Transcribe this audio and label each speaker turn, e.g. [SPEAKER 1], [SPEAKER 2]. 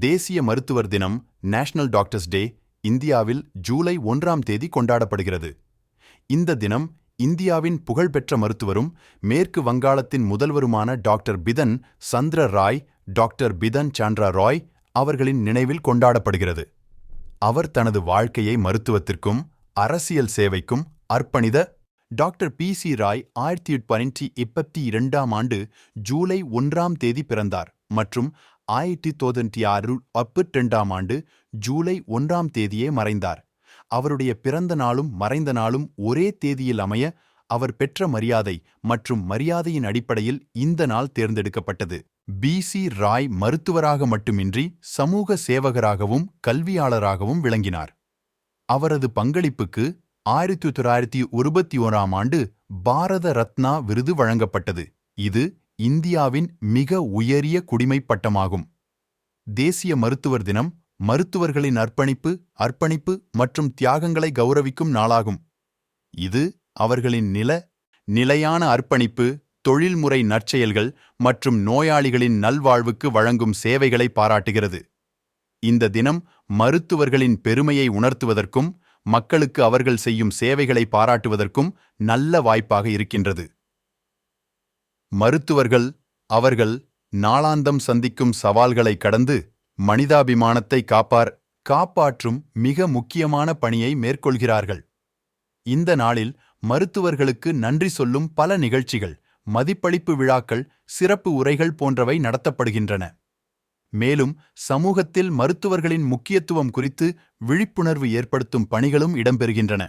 [SPEAKER 1] தேசிய மருத்துவர் தினம் நேஷனல் டாக்டர்ஸ் டே இந்தியாவில் ஜூலை ஒன்றாம் தேதி கொண்டாடப்படுகிறது. இந்த தினம் இந்தியாவின் புகழ்பெற்ற மருத்துவரும் மேற்கு வங்காளத்தின் முதல்வருமான டாக்டர் பிதன் சந்திர ராய் டாக்டர் பிதன் சாண்ட்ரா ராய் அவர்களின் நினைவில் கொண்டாடப்படுகிறது. அவர் தனது வாழ்க்கையை மருத்துவத்திற்கும் அரசியல் சேவைக்கும் அர்ப்பணித டாக்டர் பி சி ராய் ஆயிரத்தி பதினெட்டு இப்பத்தி இரண்டாம் ஆண்டு ஜூலை ஒன்றாம் தேதி பிறந்தார் மற்றும் ஆயிரத்தி தொண்ணூற்றி ஆறு ரெண்டாம் ஆண்டு ஜூலை ஒன்றாம் தேதியே மறைந்தார். அவருடைய பிறந்த நாளும் மறைந்த நாளும் ஒரே தேதியில் அமைய அவர் பெற்ற மரியாதை மற்றும் மரியாதையின் அடிப்படையில் இந்த நாள் தேர்ந்தெடுக்கப்பட்டது. பி. சி. ராய் மருத்துவராக மட்டுமின்றி சமூக சேவகராகவும் கல்வியாளராகவும் விளங்கினார். அவரது பங்களிப்புக்கு ஆயிரத்தி தொள்ளாயிரத்தி இருபத்தி ஓராம் ஆண்டு பாரத ரத்னா விருது வழங்கப்பட்டது. இது இந்தியாவின் மிக உயரிய குடிமைப் பட்டமாகும். தேசிய மருத்துவர் தினம் மருத்துவர்களின் அர்ப்பணிப்பு அர்ப்பணிப்பு மற்றும் தியாகங்களை கௌரவிக்கும் நாளாகும். இது அவர்களின் நில நிலையான அர்ப்பணிப்பு தொழில்முறை நற்செயல்கள் மற்றும் நோயாளிகளின் நல்வாழ்வுக்கு வழங்கும் சேவைகளை பாராட்டுகிறது. இந்த தினம் மருத்துவர்களின் பெருமையை உணர்த்துவதற்கும் மக்களுக்கு அவர்கள் செய்யும் சேவைகளை பாராட்டுவதற்கும் நல்ல வாய்ப்பாக இருக்கின்றது. மருத்துவர்கள் அவர்கள் நாளாந்தம் சந்திக்கும் சவால்களை கடந்து மனிதாபிமானத்தை காப்பார் காப்பாற்றும் மிக முக்கியமான பணியை மேற்கொள்கிறார்கள். இந்த நாளில் மருத்துவர்களுக்கு நன்றி சொல்லும் பல நிகழ்ச்சிகள் மதிப்பளிப்பு விழாக்கள் சிறப்பு உரைகள் போன்றவை நடத்தப்படுகின்றன. மேலும் சமூகத்தில் மருத்துவர்களின் முக்கியத்துவம் குறித்து விழிப்புணர்வு ஏற்படுத்தும் பணிகளும் இடம்பெறுகின்றன.